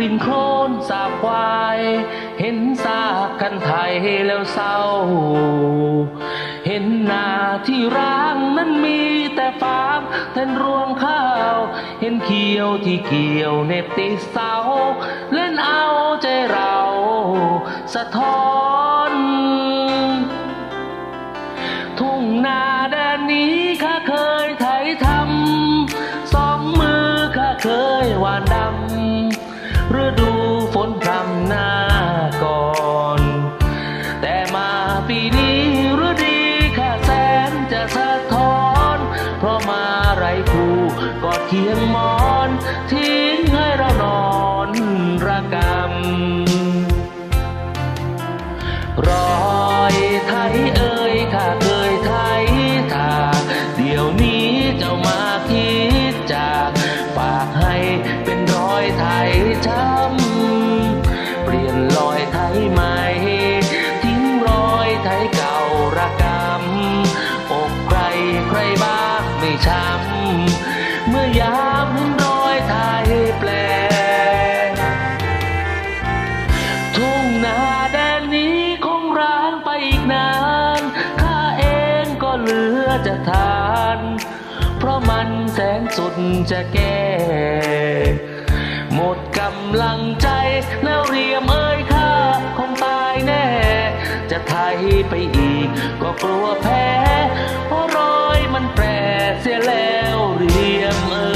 ลิ่นโคลนสาบควาย เห็นซากกันไทยแล้วเศร้า เห็นนาที่ร้างนั้นมีแต่ฟางแทนรวงข้าว เห็นเขียวที่เกี่ยวเน็บติดเสา เล่นเอาใจเรา สะท้อน หน้าก่อน แต่มาปีนี้ฤดีข้าแสนจะสะท้อน เพราะมาไรคู่กอดเคียงมอน ทิ้งให้เรานอนระกำ ช้ำเมื่อยามเห็นรอยไทยแปลทุ่งนาแดนนี้คงร้างไปอีกนานข้าเองก็เหลือจะทาน เพราะมันแสนสุดจะแก้หมดกำลังใจแล้วเรียมเอ้ยข้าคงตายแน่ จะไทยไปอีกก็กลัวแพ้ เ